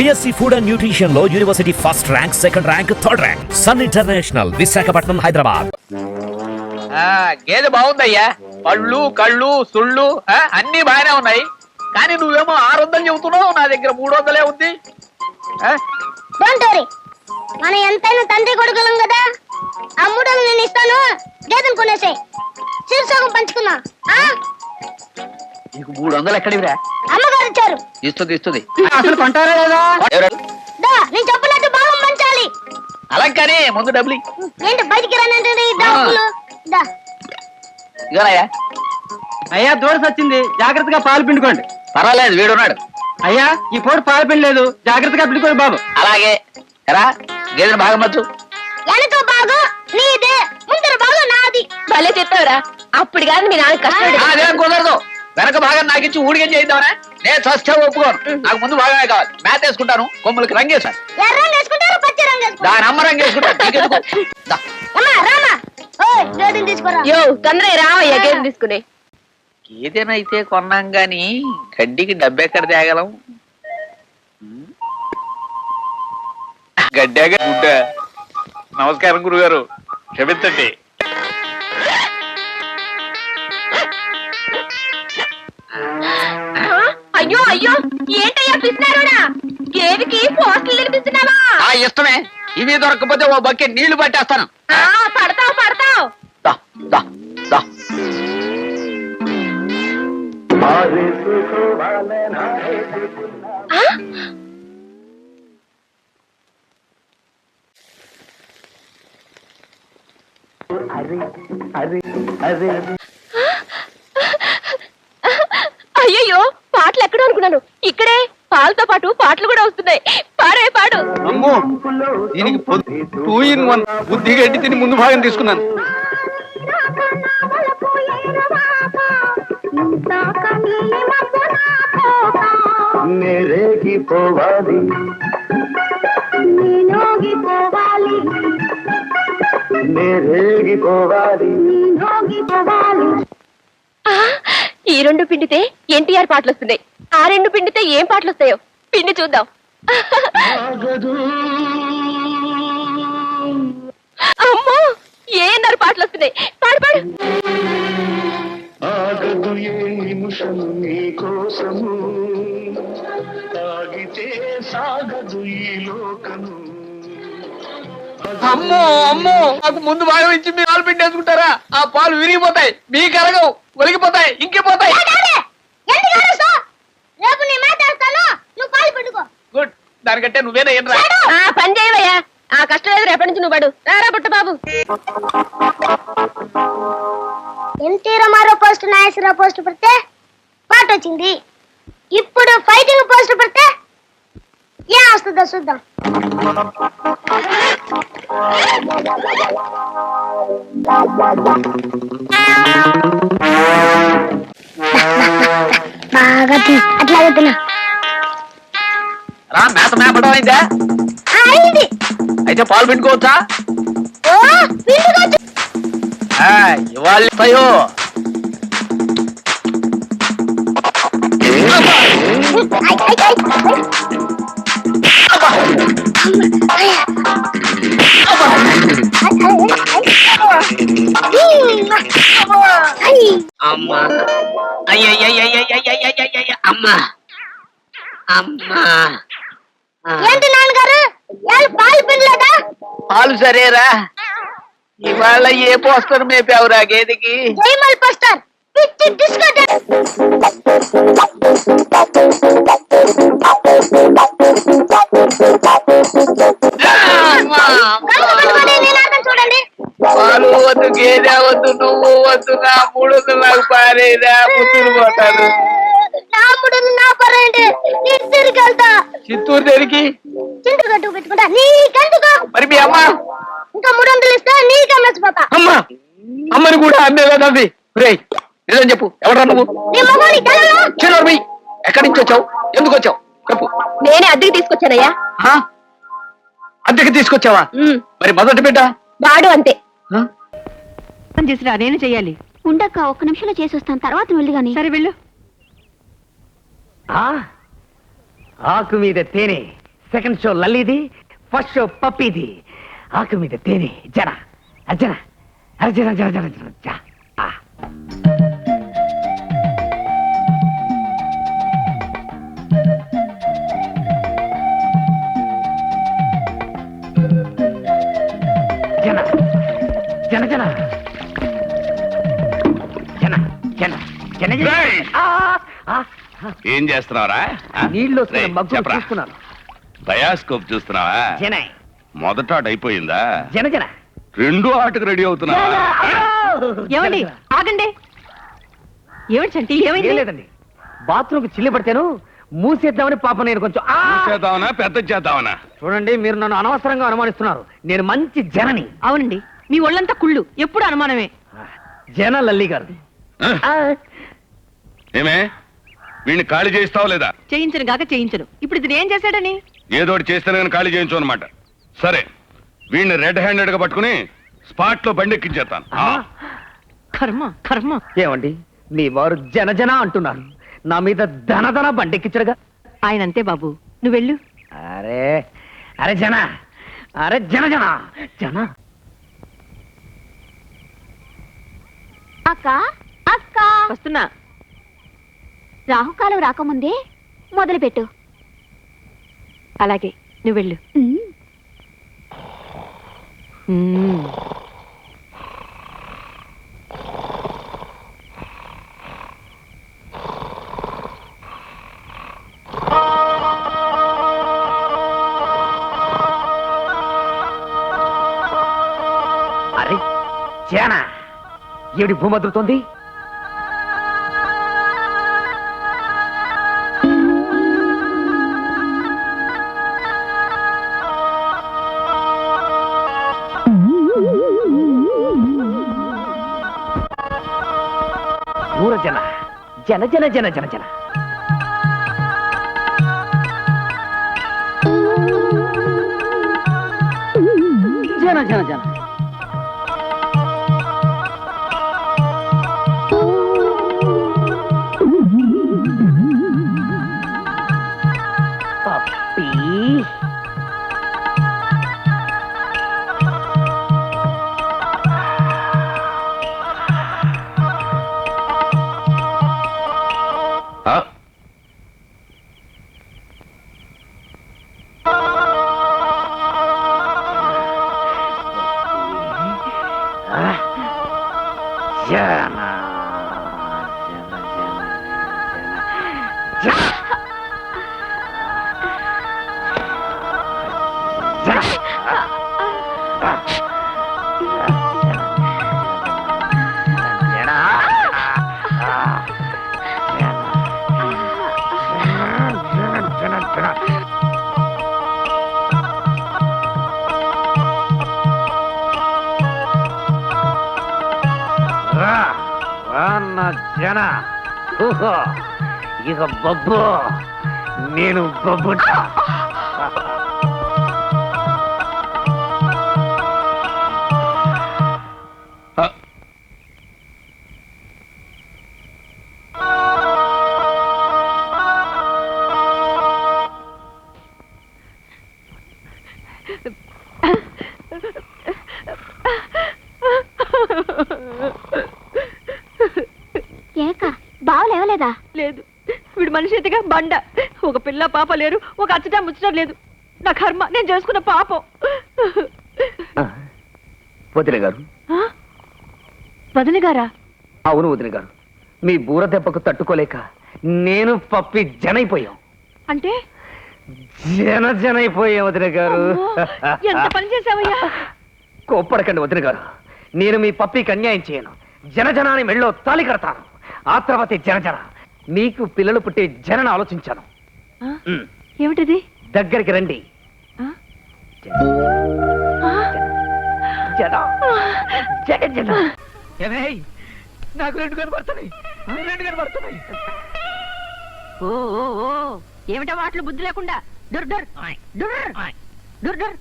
BSc food and న్యూట్రిషన్లో university first rank second rank third rank sun international Visakhapatnam Hyderabad ఆ గేదె బాగుందయ్యా. పళ్ళు కళ్ళు సుళ్ళు ఆ, అన్నీ బాగానే ఉన్నాయి. కానీ నువ్వేమో ఆరు వందలు చెబుతున్నావు నా దగ్గర మూడు వందలే ఉంది. మనం ఎంతైనా తండ్రి కొడుకులం కదా. ఆ మూడు వందలు నేను ఇస్తాను. గేదెను కొనేసే శీర్షకం పంచుకున్నా ఆ? నీకు మూడు వందలు ఎక్కడివిరా? అమ్మగారు ఇచ్చారు ఇస్తుంది ఇస్తుంది. అసలు కొంటారా లేదా? దా నేను చెప్పినట్టు భాగం పంచాలి అలా కానీ ముందు డబ్బులు ఇ. ఏంటి బయటికి రానంటే డబ్బులు దా. ఇదిగోనయ్యా. అయ్యా దూరసి వచ్చింది జాగ్రత్తగా పాలు పిండుకోండి. పర్వాలేదు వీడున్నాడు. అయ్యా ఈ పూట పాలు పిండలేదు. జాగ్రత్తగా పిండుకోండి బాబు. అలాగే. ఎరా గేదెను బాగా మచ్చు వెనక భాగం నీదే. ముందర భాగం నాది. భలే చెప్పావురా. అప్పుడు కాదు మీ నాన్న కష్టపడి అదేం కుదరదు. వెనక భాగం నాకు ఇచ్చి ఊడిగం చేద్దామనే నేను చస్తే ఒప్పుకోను. నాకు ముందు భాగమే కావాలి. మేత వేసుకుంటాను. కొమ్ములకి రంగేశాను దాని అమ్మ రంగు వేసుకుంటాను. తీసుకుని. గేదెనైతే కొన్నాం గాని గడ్డికి డబ్బెక్కడ తేగలం? గడ్డాగా గుడ్డ. నమస్కారం గురుగారు. క్షమించండి. అయ్యో ఏంటయ్యా పిస్తున్నారోడా గేదెకి పోస్టులు నిర్మిస్తున్నావా ఆ ఇష్టమే. ఇవి దొరకకపోతే ఓ బకెట్ నీళ్ళు పట్టేస్తాను. ఆ, పడతావు పడతావు. దా, దా, దా. అయ్యయ్యో పాటలు ఎక్కడ అనుకున్నాను. ఇక్కడే పాలతో పాటు పాటలు కూడా వస్తున్నాయి. పాడే పాడు. అమ్మో దీనికి టూ ఇన్ వన్ బుద్ధి గడ్డి తిని ముందు భాగం తీసుకున్నాను. పోవాలి పోవాలి ఆ, ఈ రెండు పిండితే ఎన్టీఆర్ పాటలు వస్తున్నాయి. ఆ రెండు పిండితే ఏం పాటలు వస్తాయో పిండి చూద్దాం. అమ్మో ఏఎన్ఆర్ పాటలు వస్తున్నాయి. పాడు పాడు. ఆగదు ఏ నిమిషము నీ కోసము. తాగితే సాగదు ఈ లోకము. అమ్మో అమ్మో. నాకు ముందు భాగం ఇచ్చి మీ పాలు పిండేసుకుంటారా ఆ పాలు విరిగిపోతాయి. మీ కరగవు. ఒలిగిపోతాయి. ఇంకిపోతాయి. ఎందుకు అరుస్తావ్? రేపు నీ మేత వేస్తాను నువ్వు పాలు పెట్టుకో గుడ్. దానికంటే నువ్వేనా ఏం రా? ఆ పని చేయవయ్యా. ఆ కష్టం లేదు రేపటి నుంచి నువ్వు పడు. రారా పుట్ట బాబు ఎన్టీ రామారావు పోస్ట్ నాగేశ్వరరావు పోస్ట్ పెడితే పాట వచ్చింది. ఇప్పుడు ఫైటింగ్ పోస్ట్ పెడితే ఏం వస్తుందో చూద్దాం. బాగా తీ- అట్లాగే తిన్నా రా మేత మేపడం అయిందా అయింది అయితే పాలు పిండుకోవచ్చా? ఇవాళ అమ్మా. అమ్మా అమ్మా ఏంటి నాన్నగారు పాలు పిల్లలేదా పాలు సరేరా ఇవాళ ఏ పోస్టర్ మేపావురా గేదెకి జైమల్ పోస్టర్ పిచ్చి డిస్కో అమ్మా పాలు వద్దు గేదె వద్దు నువ్వు వద్దు నా మూడు నాకు పారేరా పుత్తూరు పోతాను. నా నా చిత్తూరు దేనికి? మరి మీ అమ్మ? ఇంకా మూడు వందలు ఇస్తే నీకే మెచ్చిపోతా అమ్మ అమ్మని కూడా అమ్మేలా నవ్వి రే నిజం చెప్పు ఎవరా నువ్వు? నీ ఎక్కడి నుంచి వచ్చావు? ఎందుకు వచ్చావు? చెప్పు. నేనే అద్దెకి తీసుకొచ్చానయ్యా. హా? అద్దెకి తీసుకొచ్చావా? మరి మొదటి బిడ్డ? వాడు అంతే? చేసిరా నేను చెయ్యాలి ఉండక్క ఒక్క నిమిషంలో చేసి వస్తాను తర్వాత వెళ్ళి గాని. సరే వెళ్ళు. ఆకు మీద తేనె. సెకండ్ షో లల్లిది ఫస్ట్ షో పప్పిది. ఆకు మీద తేనె. జన అర్జన అర్జన జన జన జన జ. ఏం చేస్తున్నావురా? ఆ? నీళ్ళు వస్తున్న. చూస్తున్నాను. బయాస్కోప్ చూస్తున్నావా? జన. మొదట ఆట అయిపోయిందా జన జన. రెండో ఆటకు రెడీ అవుతున్నావా? ఏమండి? ఆగండి. ఏమిటి చంటి ఏం ఏమైంది లేదండి. బాత్రూమ్ చిల్లి పడితేను మూసేద్దామని పాప నేను కొంచెం ఆ! చేద్దామనా పెద్ద చేద్దామనా? చూడండి మీరు నన్ను అనవసరంగా అనుమానిస్తున్నారు. నేను మంచి జనని. అవునండి. మీ ఒళ్ళంతా కుళ్ళు. ఎప్పుడు అనుమానమే. జన లల్లి గారు? ఆ, ఏమే? వీడిని ఖాళీ చేస్తావా లేదా? చేయించను గాక చేయించను. ఇప్పుడు ఇది ఏం చేశాడని? ఏదో చేస్తేనే కానీ ఖాళీ చేయించు అనమాట సరే వీడిని రెడ్ హ్యాండెడ్గా పట్టుకుని స్పాట్లో బండి ఎక్కించేస్తాను ఆ. కర్మ కర్మ. ఏమండి? మీ వారు జన జన అంటున్నారు. నా మీద ధన ధన బండెక్కించడుగా ఆయన అంతే బాబు. నువ్వు వెళ్ళు అరే అరే జన అరే జన జన జన. అక్క అక్క. వస్తున్నా. రాహుకాలం రాకముందే మొదలుపెట్టు. అలాగే నువ్వు వెళ్ళు. అరే చేనా? ఏడి భూమదులుతోంది జన జన జన జన జన జన. జన జన జన. జన ఓహో ఇక బొబ్బు. నేను బొబ్బుంటా. బావలేవలేదా లేదు. వీడు మనిషి ఎత్తుగా బండ. ఒక పిల్ల పాప లేరు ఒక అచ్చటా ముచ్చటం లేదు. నా కర్మ నేను చేసుకున్న పాపం. వదిన గారు. ఆ? వదిన గారా? అవును వదిన గారు. మీ బూర దెబ్బకు తట్టుకోలేక నేను పప్పి జనైపోయాం. అంటే? జన జనైపోయాం వదిన గారు. ఎంత పని చేసావయ్యా కోప్పడకండి వదిన గారు. నేను మీ పప్పికి అన్యాయం చేయను. జనజనాన్ని మెళ్ళో తాలి కడతాను. ఆ తర్వాత జనజన. మీకు పిల్లలు పుట్టే జనన ఆలోచించాను? ఉమ్, ఏమిటిది? దగ్గరికి రండి. ఆ? జన. జన. జన. నాకు రెండు కనబడుతున్నాయి రెండు కనబడుతున్నాయి ఓ ఓ, ఓ. ఏమిటా మాటలు? బుద్ధి లేకుండా. డుర్ డుర్ డుర్